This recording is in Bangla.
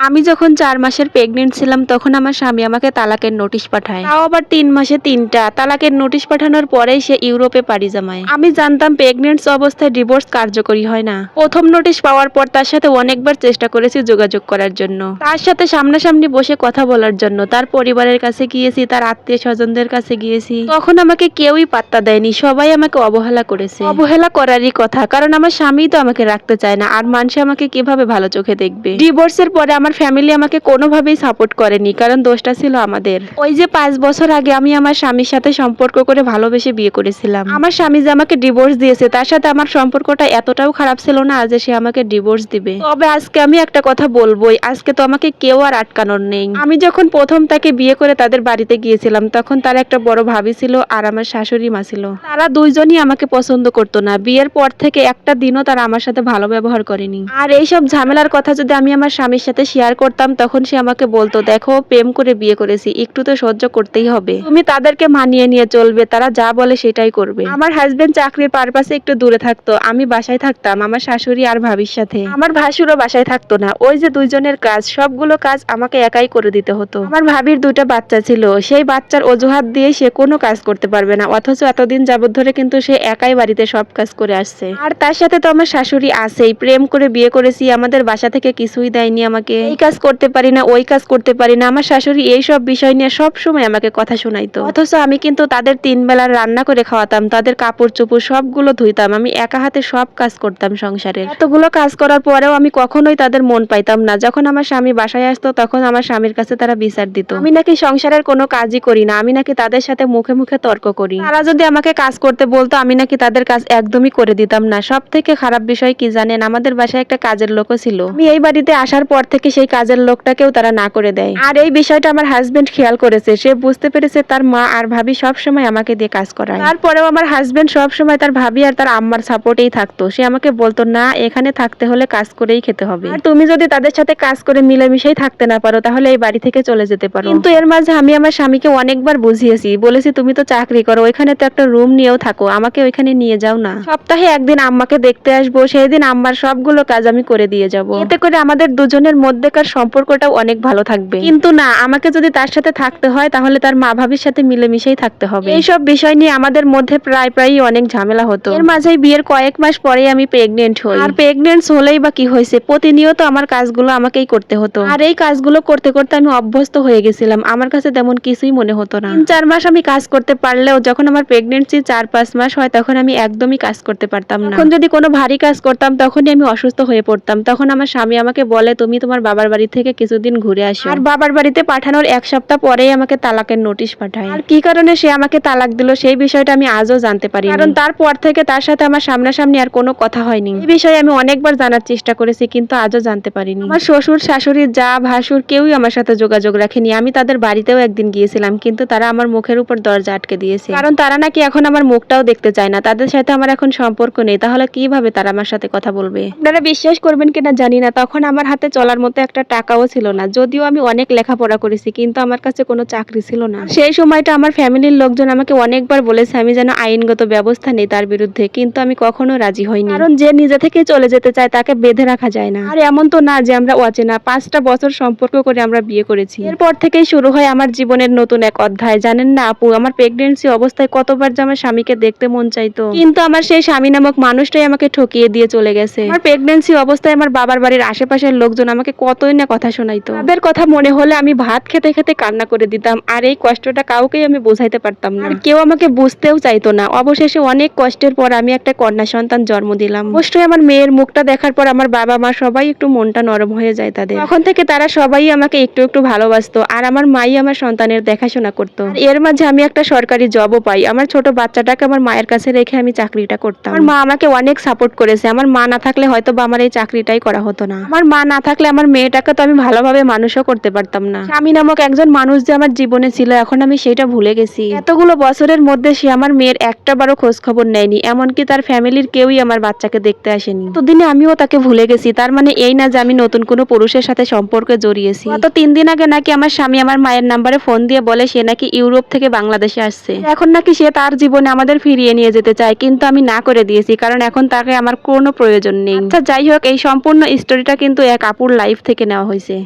আমি যখন চার মাসের প্রেগনেন্ট ছিলাম, তখন আমার স্বামী আমাকে তালাকের নোটিশ পাঠায়। তাও আবার তিন মাসে তিনটা। তালাকের নোটিশ পাঠানোর পরেই সে ইউরোপে পাড়ি জমায়। আমি জানতাম প্রেগনেন্টস অবস্থায় ডিভোর্স কার্যকরী হয় না। প্রথম নোটিশ পাওয়ার পর তার সাথে অনেকবার চেষ্টা করেছি যোগাযোগ করার জন্য। তার সাথে সামনাসামনি বসে কথা বলার জন্য। তার পরিবারের কাছে গিয়েছি, তার আত্মীয় স্বজনদের কাছে গিয়েছি। তখন আমাকে কেউই পাত্তা দেয়নি। সবাই আমাকে অবহেলা করেছে। অবহেলা করারই কথা। কারণ আমার স্বামী তো আমাকে রাখতে চায় না। আর মানুষ আমাকে কীভাবে ভালো চোখে দেখবে? ডিভোর্সের পরে আমার ফ্যামিলি আমাকে কোনোভাবেই সাপোর্ট করেনি, কারণ দোষটা ছিল আমাদের। ওই যে পাঁচ বছর আগে আমি আমার স্বামীর সাথে সম্পর্ক করে ভালোবেসে বিয়ে করেছিলাম। আমার স্বামী যে আমাকে ডিভোর্স দিয়েছে, তার সাথে আমার সম্পর্কটা এতটাও খারাপ ছিল না যে সে আমাকে ডিভোর্স দিবে। তবে আজকে আমি একটা কথা বলবোই, আজকে তো আমাকে কেউ আর আটকানোর নেই। আমি যখন প্রথম তাকে বিয়ে করে তাদের বাড়িতে গিয়েছিলাম, তখন তার একটা বড় ভাবি ছিল আর আমার শাশুড়ি মা ছিল। তারা দুইজনই আমাকে পছন্দ করতো না। বিয়ের পর থেকে একটা দিনও তারা আমার সাথে ভালো ব্যবহার করেনি। আর এইসব ঝামেলার কথা যদি আমি আমার স্বামীর সাথে শেয়ার করতাম, তখন সে আমাকে বলতো, দেখো, প্রেম করে বিয়ে করেছি, একটু তো সহ্য করতেই হবে। তুমি তাদেরকে মানিয়ে নিয়ে চলবে, তারা যা বলে সেটাই করবে। আমার হাজবেন্ড চাকরির পারপাসে একটু দূরে থাকতো, আমি বাসায় থাকতাম, আমার শাশুড়ি আর ভাবির সাথে। আমার ভাসুরও বাসায় থাকতো না, ওই যে দুইজনের কাজ, সবগুলো কাজ আমাকে একাই করে দিতে হতো। আমার ভাবির দুইটা বাচ্চা ছিল, সেই বাচ্চার অজুহাত দিয়ে সে কোনো কাজ করতে পারবে না, অথচ এতদিন যাবত ধরে কিন্তু সে একাই বাড়িতে সব কাজ করে আসছে। আর তার সাথে তো আমার শাশুড়ি আছেই, প্রেম করে বিয়ে করেছি, আমাদের বাসা থেকে কিছুই দেয়নি আমাকে। এই কাজ করতে পারি না, ওই কাজ করতে পারি না। আমার শাশুড়ি এই সব বিষয় নিয়ে সব সময় আমাকে কথা শোনাইতো। অথচ আমি কিন্তু তাদের তিন বেলার রান্না করে খাওয়াতাম, তাদের কাপড় চোপড় সবগুলো ধুইতাম। আমি একা হাতে সব কাজ করতাম সংসারের। এতগুলো কাজ করার পরেও আমি কখনোই তাদের মন পাইতাম না। যখন আমার স্বামী বাসায় আসতো, তখন আমার স্বামীর কাছে তারা বিচার দিত। আমি নাকি সংসারের কোনো কাজই করি না, আমি নাকি তাদের সাথে মুখে মুখে তর্ক করি। তারা যদি আমাকে কাজ করতে বলতো, আমি নাকি তাদের কাজ একদমই করে দিতাম না। সব থেকে খারাপ বিষয় কি জানেন? আমাদের বাসায় একটা কাজের লোকও ছিল। আমি এই বাড়িতে আসার পর থেকে সেই কাজের লোকটাকেও তারা না করে দেয়। আর এই বিষয়টা আমার হাজবেন্ড খেয়াল করেছে। সে বুঝতে পেরেছে তার মা আর ভাবি সব সময় আমাকে দিয়ে কাজ করায়। তারপরেও আমার হাজবেন্ড সব সময় তার ভাবি আর তার আম্মার সাপোর্টেই থাকতো। সে আমাকে বলতো, না, এখানে থাকতে হলে কাজ করেই খেতে হবে। আর তুমি যদি তাদের সাথে কাজ করে মিলেমিশেই থাকতে না পারো, তাহলে এই বাড়ি থেকে চলে যেতে পারো। কিন্তু এর মাঝে আমি আমার স্বামীকে অনেকবার বুঝিয়েছি। বলেছি, তুমি তো চাকরি করো, ওইখানে তো একটা রুম নিয়েও থাকো। আমাকে ওইখানে নিয়ে যাও না। সপ্তাহে একদিন আম্মাকে দেখতে আসব। সেই দিন আম্মার সবগুলো কাজ আমি করে দিয়ে যাব। এতে করে আমাদের দুজনের মধ্যেকার সম্পর্কটাও অনেক ভালো থাকবে। কিন্তু না আমাকে যদি তার সাথে থাকতে হয় তাহলে তার মা ভাবির সাথে মিলেমিশেই থাকতে হবে। এইসব বিষয় নিয়ে আমাদের মধ্যে প্রায় প্রায়ই অনেক ঝামেলা হতো। এর মাঝেই বিয়ের কয়েক মাস পরেই আমি প্রেগনেন্ট হই। আর প্রেগনেন্ট হলেই বা কি হয়েছে? প্রতিনিয়ত আমার কাজগুলো আমাকেই করতে হতো। আর এই কাজগুলো করতে করতে আমি অভ্যস্ত হয়ে গেছিলাম। আমার কাছে তেমন কিছুই মনে হতো না। তিন চার মাস আমি কাজ করতে পারলেও যখন আমার প্রেগনেন্সি চার পাঁচ মাস হয় তখন আমি একদমই কাজ করতে পারতাম না। এখন যদি কোনো ভারী কাজ করতাম তখনই আমি অসুস্থ হয়ে পড়তাম। তখন আমার স্বামী আমাকে বলে তুমি তোমার বাবার বাড়ি থেকে কিছুদিন ঘুরে আসো। আর বাবার বাড়িতে পাঠানোর এক সপ্তাহ পরেই আমাকে তালাকের নোটিশ পাঠায়। আর কি কারণে সে আমাকে তালাক দিল সেই বিষয়টা আমি আজও জানতে পারি কারণ তারপর থেকে তার সাথে আমার সামনাসামনি আর কোনো কথা হয়নি। এই বিষয়ে আমি অনেকবার জানার চেষ্টা করেছি কিন্তু আজও জানতে পারিনি। আমার শ্বশুর শাশুড়ি যা ভাসুর কেউই আমার সাথে যোগাযোগ রাখেনি। আমি তাদের বাড়িতেও একদিন গিয়েছিলাম কিন্তু তারা আমার মুখের উপর দরজা আটকে দিয়েছে। কারণ তারা নাকি এখন আমার মুখটাও দেখতে চায় না। তাদের সাথে আমার এখন সম্পর্ক নেই। তাহলে কীভাবে তারা আমার সাথে কথা বলবে? আপনারা বিশ্বাস করবেন কিনা জানি না। তখন আমার হাতে চলার মতো একটা টাকাও ছিল না। যদিও আমি অনেক লেখাপড়া করেছি, কিন্তু আমার কাছে কোনো চাকরি ছিল না। সেই সময়টা আমার ফ্যামিলির লোকজন আমাকে অনেকবার বলেছে, আমি যেন আইনগত ব্যবস্থা নেই তার বিরুদ্ধে। কিন্তু আমি কখনো রাজি হইনি। কারণ যে নিজে থেকে চলে যেতে চায়, তাকে বেঁধে রাখা যায় না। আর এমন তো না যে আমরা অচেনা। পাঁচটা বছর সম্পর্ক করে আমরা বিয়ে করেছি। এরপর থেকেই শুরু হয় আমার জীবনের নতুন এক অধ্যায়। জানেন না আপু, আমার প্রেগনেন্সি অবস্থায় কতবার যে আমার স্বামীকে দেখতে মন চাইতো। কিন্তু আমার সেই স্বামী নামক মানুষটাই আমাকে ঠকিয়ে দিয়ে চলে গেছে। আমার প্রেগনেন্সি অবস্থায় আমার বাবার বাড়ির আশেপাশের লোকজন আমাকে কতই না কথা শোনাইতো। তাদের কথা মনে হলে আমি ভাত খেতে খেতে কান্না করে দিতাম আর এই কষ্টটা কাউকেই আমি বোঝাইতে পারতাম না। কেউ আমাকে বুঝতেও চাইতো না। অবশেষে অনেক কষ্টের পর আমি একটা কন্যা সন্তান জন্ম দিলাম। অবশ্যই আমার মেয়ের মুখটা দেখার পর আমার বাবা মা সবাই একটু মনটা নরম হয়ে যায় তাদের। তখন থেকে তারা সবাই আমাকে একটু একটু ভালোবাসতো আর আমার মাই আমার সন্তানের দেখাশোনা করতো। এর মাঝে আমি একটা সরকারি জবও পাই। আমার ছোট বাচ্চাটাকে আমার মায়ের কাছে রেখে আমি চাকরিটা করতাম। আমার মা আমাকে অনেক সাপোর্ট করেছে। আমার মা না থাকলে হয়তো বা আমার এই চাকরিটাই করা হতো না। আমার মা না থাকলে আমার মেয়েটাকে তো আমি ভালোভাবে মানুষও করতে পারতাম না। স্বামী নামক একজন মানুষ যে আমার জীবনে ছিল, এখন আমি সেটা ভুলে গেছি। এতগুলো বছরের মধ্যে সে আমার মেয়ের একটা বারও খোঁজ খবর নেয়নি, এমনকি তার ফ্যামিলির কেউই আমার বাচ্চাকে দেখতে আসেনি। তো দিনে আমিও তাকে ভুলে গেছি, তার মানে এই না যে আমি নতুন কোনো পুরুষের সাথে সম্পর্কে জড়িয়েছি। গত তিন দিন আগে নাকি আমার স্বামী আমার মায়ের নাম্বারে ফোন দিয়ে বলে সে নাকি ইউরোপ থেকে বাংলাদেশে আসছে। এখন নাকি সে তার জীবনে আমাদের ফিরিয়ে নিয়ে যেতে চায়, কিন্তু আমি না করে দিয়েছি, কারণ এখন তাকে আমার কোনো প্রয়োজন নেই। আচ্ছা যাই হোক, এই সম্পূর্ণ স্টোরিটা কিন্তু এক আপুর লাইফ থেকে নেওয়া হয়েছে।